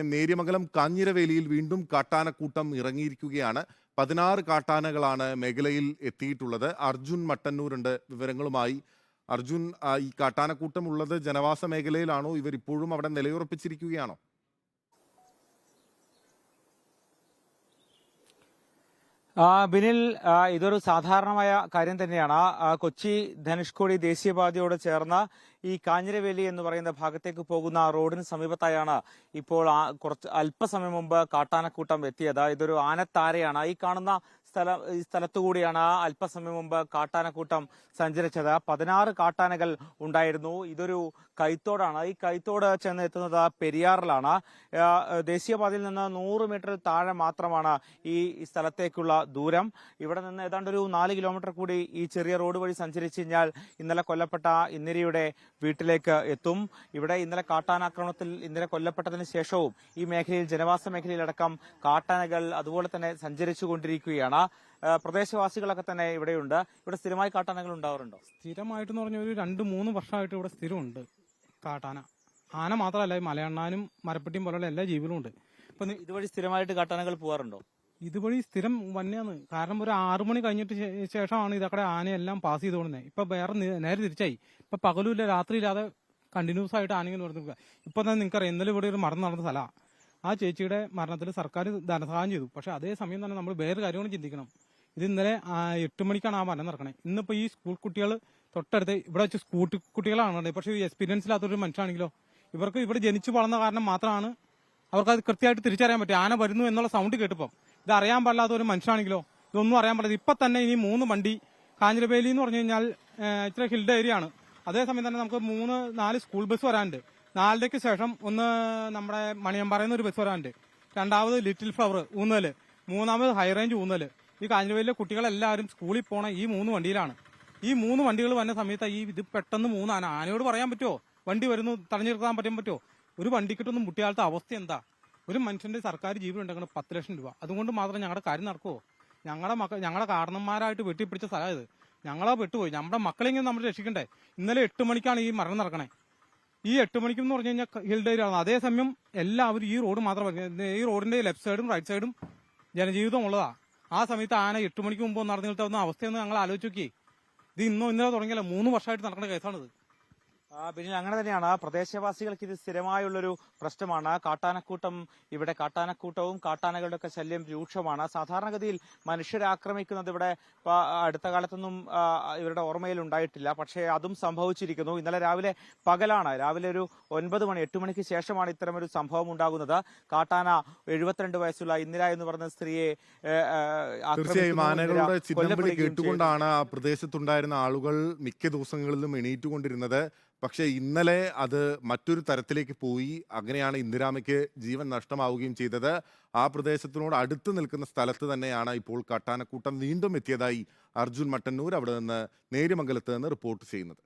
നേര്യമംഗലം കാഞ്ഞിരവേലിയിൽ വീണ്ടും കാട്ടാനക്കൂട്ടം ഇറങ്ങിയിരിക്കുകയാണ്. പതിനാറ് കാട്ടാനകളാണ് മേഖലയിൽ എത്തിയിട്ടുള്ളത്. അർജുൻ മട്ടന്നൂരുണ്ട് വിവരങ്ങളുമായി. അർജുൻ ഈ കാട്ടാനക്കൂട്ടം ഉള്ളത് ജനവാസ മേഖലയിലാണോ? ഇവർ ഇപ്പോഴും അവിടെ നിലയുറപ്പിച്ചിരിക്കുകയാണോ? ബിനിൽ ഇതൊരു സാധാരണമായ കാര്യം തന്നെയാണ്. കൊച്ചി ധനുഷ്കോടി ദേശീയപാതയോട് ചേർന്ന ഈ കാഞ്ഞിരവേലി എന്ന് പറയുന്ന ഭാഗത്തേക്ക് പോകുന്ന റോഡിന് സമീപത്തായാണ് ഇപ്പോൾ കുറച്ച് അല്പസമയം മുമ്പ് കാട്ടാനക്കൂട്ടം എത്തിയത്. ഇതൊരു ആനത്താരയാണ്. ഈ കാണുന്ന സ്ഥലം ഈ സ്ഥലത്തുകൂടിയാണ് അല്പസമയം മുമ്പ് കാട്ടാനക്കൂട്ടം സഞ്ചരിച്ചത്. പതിനാറ് കാട്ടാനകൾ ഉണ്ടായിരുന്നു. ഇതൊരു കൈത്തോടാണ്. ഈ കൈത്തോട് ചെന്ന് എത്തുന്നത് പെരിയാറിലാണ്. ദേശീയപാതയിൽ നിന്ന് നൂറ് മീറ്റർ താഴെ മാത്രമാണ് ഈ സ്ഥലത്തേക്കുള്ള ദൂരം. ഇവിടെ നിന്ന് ഏതാണ്ട് ഒരു നാല് കിലോമീറ്റർ കൂടി ഈ ചെറിയ റോഡ് വഴി സഞ്ചരിച്ചു കഴിഞ്ഞാൽ ഇന്നലെ കൊല്ലപ്പെട്ട ഇന്ദിരയുടെ വീട്ടിലേക്ക് എത്തും. ഇവിടെ ഇന്നലെ കാട്ടാനാക്രമണത്തിൽ ഇന്നലെ കൊല്ലപ്പെട്ടതിന് ശേഷവും ഈ മേഖലയിൽ ജനവാസ മേഖലയിലടക്കം കാട്ടാനകൾ അതുപോലെ തന്നെ സഞ്ചരിച്ചു കൊണ്ടിരിക്കുകയാണ് പ്രദേശവാസികളൊക്കെ തന്നെ ഇവിടെയുണ്ട്. ഇവിടെ സ്ഥിരമായി കാട്ടാനകൾ ഉണ്ടാവാറുണ്ടോ? സ്ഥിരമായിട്ടെന്ന് പറഞ്ഞ ഒരു രണ്ട് മൂന്ന് വർഷമായിട്ട് ഇവിടെ സ്ഥിരമുണ്ട് കാട്ടാന. ആന മാത്രമല്ല മലയണ്ണാനും മരപ്പെട്ടിയും പോലുള്ള എല്ലാ ജീവികളും ഉണ്ട് ഇപ്പൊ ഇതുവഴി സ്ഥിരമായിട്ട് കാട്ടാനകൾ പോവാറുണ്ടോ? ഇതുവഴി സ്ഥിരം വന്നെയാണ്. കാരണം ഒരു ആറു മണി കഴിഞ്ഞിട്ട് ശേഷമാണ് ഇതക്കടെ ആനയെല്ലാം പാസ് ചെയ്ത് കൊടുക്കുന്നത് ഇപ്പൊ വേറെ നേരെ തിരിച്ചായി. ഇപ്പൊ പകലുമില്ല രാത്രിയില്ലാതെ കണ്ടിന്യൂസ് ആയിട്ട് ആനകൾ വരുന്നില്ല ഇപ്പൊ തന്നെ നിങ്ങൾക്കറിയാം ഇന്നലെ ഇവിടെ ഒരു മരണം നടന്ന സ്ഥലമാണ് ആ ചേച്ചിയുടെ മരണത്തിൽ സർക്കാർ ധനസഹായം ചെയ്തു. പക്ഷെ അതേ സമയം തന്നെ നമ്മൾ വേറെ കാര്യങ്ങൾ ചിന്തിക്കണം. ഇത് ഇന്നലെ എട്ട് മണിക്കാണ് ആ മരണം നടക്കണേ. ഇന്നിപ്പോ ഈ സ്കൂൾ കുട്ടികൾ തൊട്ടടുത്ത് ഇവിടെ വെച്ച് സ്കൂട്ടി കുട്ടികളാണ് പക്ഷെ എക്സ്പീരിയൻസ് ഇല്ലാത്തൊരു മനുഷ്യനാണെങ്കിലോ ഇവർക്ക് ഇവിടെ ജനിച്ചു വളർന്ന കാരണം മാത്രമാണ് അവർക്ക് അത് കൃത്യമായിട്ട് തിരിച്ചറിയാൻ പറ്റും ആന വരുന്നു എന്നുള്ള സൗണ്ട് കേട്ടപ്പം. ഇത് അറിയാൻ പാടില്ലാത്ത ഒരു മനുഷ്യനാണെങ്കിലോ? ഇതൊന്നും അറിയാൻ പാടില്ല. ഇപ്പൊ തന്നെ ഇനി മൂന്ന് വണ്ടി കാഞ്ഞിരവേലി എന്ന് പറഞ്ഞു കഴിഞ്ഞാൽ ഇത്ര ഹിൽഡ് ഏരിയ ആണ്. അതേസമയം തന്നെ നമുക്ക് മൂന്ന് നാല് സ്കൂൾ ബസ് വരാനുണ്ട്. നാലരയ്ക്ക് ശേഷം ഒന്ന് നമ്മുടെ മണിയമ്പാറയിൽ ഒരു ബസ് വരാനുണ്ട്. രണ്ടാമത് ലിറ്റിൽ ഫ്ലവർ ഊന്നൽ മൂന്നാമത് ഹൈറേഞ്ച് ഊന്നൽ ഈ കാഞ്ഞിരവേലിയിലെ കുട്ടികളെല്ലാവരും സ്കൂളിൽ പോണ ഈ മൂന്ന് വണ്ടിയിലാണ്. ഈ മൂന്ന് വണ്ടികൾ വന്ന സമയത്ത് ഈ ഇത് പെട്ടെന്ന് മൂന്ന് ആന ആനയോട് പറയാൻ പറ്റുമോ വണ്ടി വരുന്നു തടഞ്ഞു പറ്റാൻ പറ്റുമോ ഒരു വണ്ടിക്കിട്ടൊന്നും മുട്ടിയാളത്തെ അവസ്ഥ എന്താ? ഒരു മനുഷ്യന്റെ സർക്കാർ ജീവൻ ഉണ്ടാക്കണം പത്ത് ലക്ഷം രൂപ. അതുകൊണ്ട് മാത്രം ഞങ്ങളുടെ കാര്യം നടക്കുമോ ഞങ്ങളുടെ മക്കൾ ഞങ്ങളുടെ കാരണന്മാരായിട്ട് വെട്ടിപ്പിടിച്ച സ്ഥലം ഇത്. ഞങ്ങളെ പെട്ടുപോയി. നമ്മുടെ മക്കളെങ്കിലും നമ്മൾ രക്ഷിക്കണ്ടേ? ഇന്നലെ എട്ട് മണിക്കാണ് ഈ മരണം നടക്കണേ. ഈ എട്ട് മണിക്കും എന്ന് പറഞ്ഞു കഴിഞ്ഞാൽ ഹിൽ ഡേരിയാണ് അതേസമയം എല്ലാവരും ഈ റോഡ് മാത്രം ഈ റോഡിന്റെ ലെഫ്റ്റ് സൈഡും റൈറ്റ് സൈഡും ജനജീവിതം ഉള്ളതാ. ആ സമയത്ത് ആന എട്ട് മണിക്ക് മുമ്പ് നടന്നിട്ട് അവസ്ഥയൊന്ന് ഞങ്ങൾ ആലോചിച്ചു നോക്കി ഇത് ഇന്നോ ഇന്നലെ തുടങ്ങിയല്ല. മൂന്ന് വർഷമായിട്ട് നടക്കുന്ന കേസാണിത്. പിന്നെ അങ്ങനെ തന്നെയാണ്. പ്രദേശവാസികൾക്ക് ഇത് സ്ഥിരമായുള്ളൊരു പ്രശ്നമാണ്. കാട്ടാനക്കൂട്ടം ഇവിടെ കാട്ടാനക്കൂട്ടവും കാട്ടാനകളുടെ ഒക്കെ ശല്യം രൂക്ഷമാണ്. സാധാരണഗതിയിൽ മനുഷ്യരെ ആക്രമിക്കുന്നത് ഇവിടെ അടുത്ത കാലത്തൊന്നും ഇവരുടെ ഓർമ്മയിൽ ഉണ്ടായിട്ടില്ല. പക്ഷേ അതും സംഭവിച്ചിരിക്കുന്നു. ഇന്നലെ രാവിലെ പകലാണ്. രാവിലെ ഒരു ഒൻപത് മണി എട്ട് മണിക്ക് ശേഷമാണ് ഇത്തരമൊരു സംഭവം ഉണ്ടാകുന്നത്. കാട്ടാന എഴുപത്തിരണ്ട് വയസ്സുള്ള ഇന്ദിര എന്ന് പറഞ്ഞ സ്ത്രീയെ ആക്രമിച്ചു തീർച്ചയായും ആനകളുടെ ചിഹ്നം. കേട്ടുകൊണ്ടാണ് ആ പ്രദേശത്തുണ്ടായിരുന്ന ആളുകൾ മിക്ക ദിവസങ്ങളിലും എണീറ്റുകൊണ്ടിരുന്നത്. പക്ഷേ ഇന്നലെ അത് മറ്റൊരു തരത്തിലേക്ക് പോയി. അങ്ങനെയാണ് ഇന്ദിരാമയ്ക്ക് ജീവൻ നഷ്ടമാവുകയും ചെയ്തത്. ആ പ്രദേശത്തിനോട് അടുത്ത് നിൽക്കുന്ന സ്ഥലത്ത് തന്നെയാണ് ഇപ്പോൾ കട്ടാനക്കൂട്ടം വീണ്ടും എത്തിയതായി അർജുൻ മട്ടന്നൂർ അവിടെ നിന്ന് നേര്യമംഗലത്ത് നിന്ന് റിപ്പോർട്ട് ചെയ്യുന്നത്.